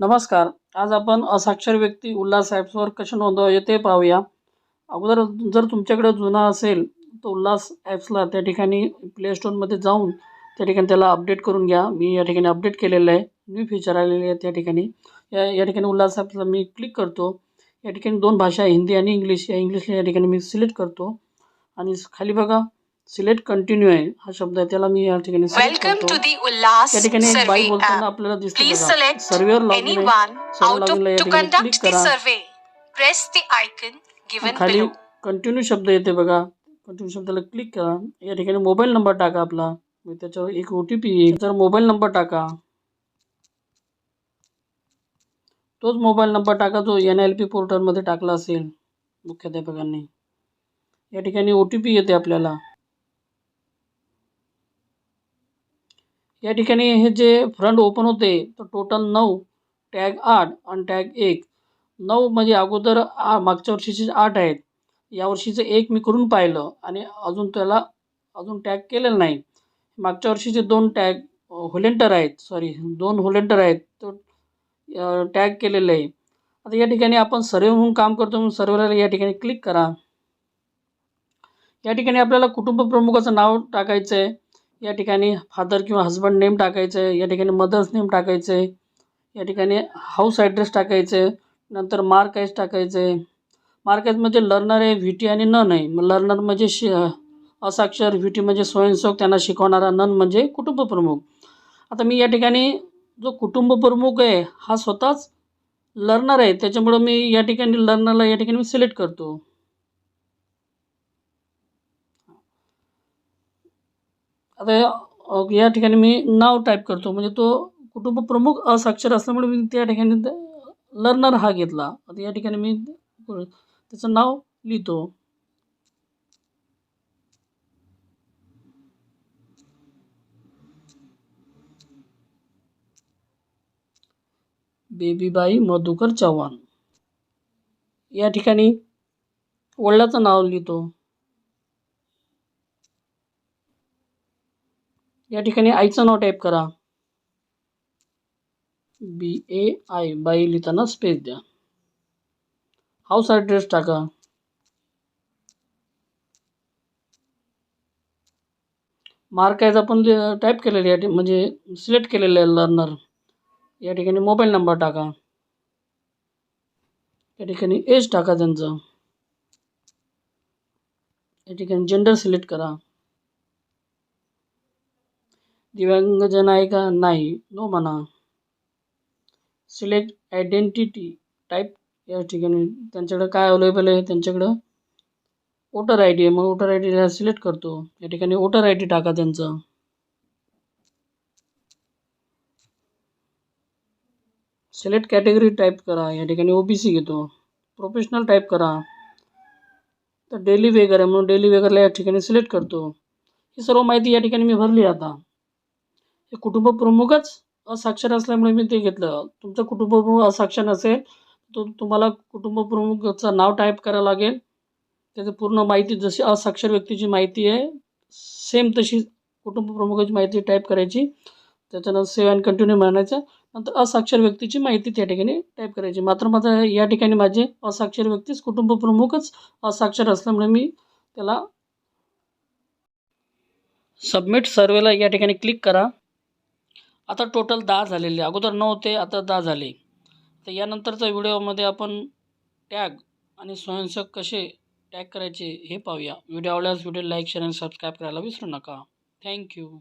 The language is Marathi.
नमस्कार. आज आपण असाक्षर व्यक्ती उल्हास ॲप्सवर कसे नोंदवायचे ते पाहूया. अगोदर जर तुमच्याकडे जुना असेल तर उल्हास ॲप्सला त्या ठिकाणी प्ले स्टोनमध्ये जाऊन त्या ठिकाणी त्याला अपडेट करून घ्या. मी या ठिकाणी अपडेट केलेलं आहे. न्यू फीचर आलेले आहे त्या ठिकाणी. या या ठिकाणी उल्हास ॲप्सला मी क्लिक करतो. या ठिकाणी दोन भाषा आहे हिंदी आणि इंग्लिश या इंग्लिशला या ठिकाणी मी सिलेक्ट करतो. आणि खाली बघा. सिलेक्ट कंटिन्यू आहे हा शब्द. आहे त्याला मी या ठिकाणी करतो. to the Ullas या ठिकाणी एक बाई बोलताना app. आपल्याला दिसते सर्वेवर लॉगिन सर्व ठिकाणी क्लिक conduct the करा. survey. Press the icon given खाली. कंटिन्यू शब्द येते बघा. कंटिन्यू शब्दाला क्लिक करा. या ठिकाणी मोबाईल नंबर टाका आपला. त्याच्यावर एक ओ टी पी येईल. त्याच्यावर मोबाईल नंबर टाका. तोच मोबाईल नंबर टाका जो एन एल पी पोर्टलमध्ये टाकला असेल. मुख्याध्यापकांनी. या ठिकाणी ओ टी पी येते आपल्याला. या ठिकाणी हे जे फ्रंट ओपन होते तर टोटल नऊ टॅग आठ आणि टॅग एक. नऊ म्हणजे अगोदर आ मागच्या वर्षीचे आठ आहेत. यावर्षीचं एक मी करून पाहिलं आणि अजून त्याला अजून टॅग केलेलं नाही. मागच्या वर्षीचे दोन टॅग होलेंटर आहेत. सॉरी दोन होलेंटर आहेत तो टॅग केलेलं आहे. आता या ठिकाणी आपण सर्वे म्हणून काम करतो म्हणून सर्वेला या ठिकाणी क्लिक करा. या ठिकाणी आपल्याला कुटुंब प्रमुखाचं नाव टाकायचं आहे या ठिकाणी फादर किंवा हजबंड नेम टाकायचं आहे. या ठिकाणी मदर्स नेम टाकायचं आहे या ठिकाणी हाऊस ॲड्रेस टाकायचं आहे नंतर मार्क आईज टाकायचं आहे मार्क म्हणजे लर्नर आहे व्ही टी आणि नन आहे. मग लर्नर म्हणजे शि असाक्षर व्ही टी म्हणजे स्वयंसेवक त्यांना शिकवणारा नन म्हणजे कुटुंब प्रमुख. आता मी या ठिकाणी जो कुटुंब प्रमुख आहे हा स्वतःच लर्नर आहे. त्याच्यामुळं मी या ठिकाणी लर्नरला या ठिकाणी मी सिलेक्ट करतो. आता या- ठिकाणी मी नाव टाईप करतो. म्हणजे तो कुटुंब प्रमुख असाक्षर असल्यामुळे मी त्या ठिकाणी लर्नर हा घेतला. आता या ठिकाणी मी त्याचं नाव लिहितो. बेबीबाई मधुकर चव्हाण. या ठिकाणी वडिलाचं नाव लिहितो. या ठिकाणी आईचं नाव टाईप करा. बी ए आय बाई लिहिताना स्पेस द्या. हाऊस ॲड्रेस टाका. मार्क आहेत आपण टाईप केलेले या म्हणजे सिलेक्ट केलेले आहे लर्नर या ठिकाणी मोबाईल नंबर टाका. या ठिकाणी एज टाका त्यांचं. या ठिकाणी जेंडर सिलेक्ट करा. दिव्यांगजन आहे का नाही नो म्हणा सिलेक्ट आयडेंटिटी टाईप या ठिकाणी. त्यांच्याकडं काय अवेलेबल आहे? त्यांच्याकडं वोटर आय डी आहे. मग वोटर आय डीला सिलेक्ट करतो. या ठिकाणी वोटर आय डी टाका त्यांचं. सिलेक्ट कॅटेगरी टाईप करा. या ठिकाणी ओ बी सी घेतो. प्रोफेशनल टाईप करा. तर डेली वेगर आहे म्हणून डेली वेगरला या ठिकाणी सिलेक्ट करतो. ही सर्व माहिती या ठिकाणी मी भरली आता. हे कुटुंब प्रमुखच असाक्षर असल्यामुळे मी ते घेतलं. तुमचं कुटुंब प्रमुख असाक्षर नसेल तर तुम्हाला कुटुंब प्रमुखचं नाव टाईप करावं लागेल. त्याचं पूर्ण माहिती जशी असाक्षर व्यक्तीची माहिती आहे सेम तशी कुटुंब प्रमुखाची माहिती टाईप करायची. त्याच्यानंतर सेव्ह अँड कंटिन्यू म्हणायचं. नंतर असाक्षर व्यक्तीची माहिती त्या ठिकाणी टाईप करायची. मात्र माझं या ठिकाणी माझे असाक्षर व्यक्तीच कुटुंब प्रमुखच असाक्षर असल्यामुळे मी त्याला सबमिट सर्वेला या ठिकाणी क्लिक करा. आता टोटल दहा झालेले. अगोदर नव्हते आता दहा झाले. तर यानंतरच्या व्हिडिओमध्ये आपण टॅग आणि स्वयंसेवक कसे टॅग करायचे हे पाहूया. व्हिडिओ आवडल्यास व्हिडिओ लाईक शेअर आणि सबस्क्राईब करायला विसरू नका. थँक्यू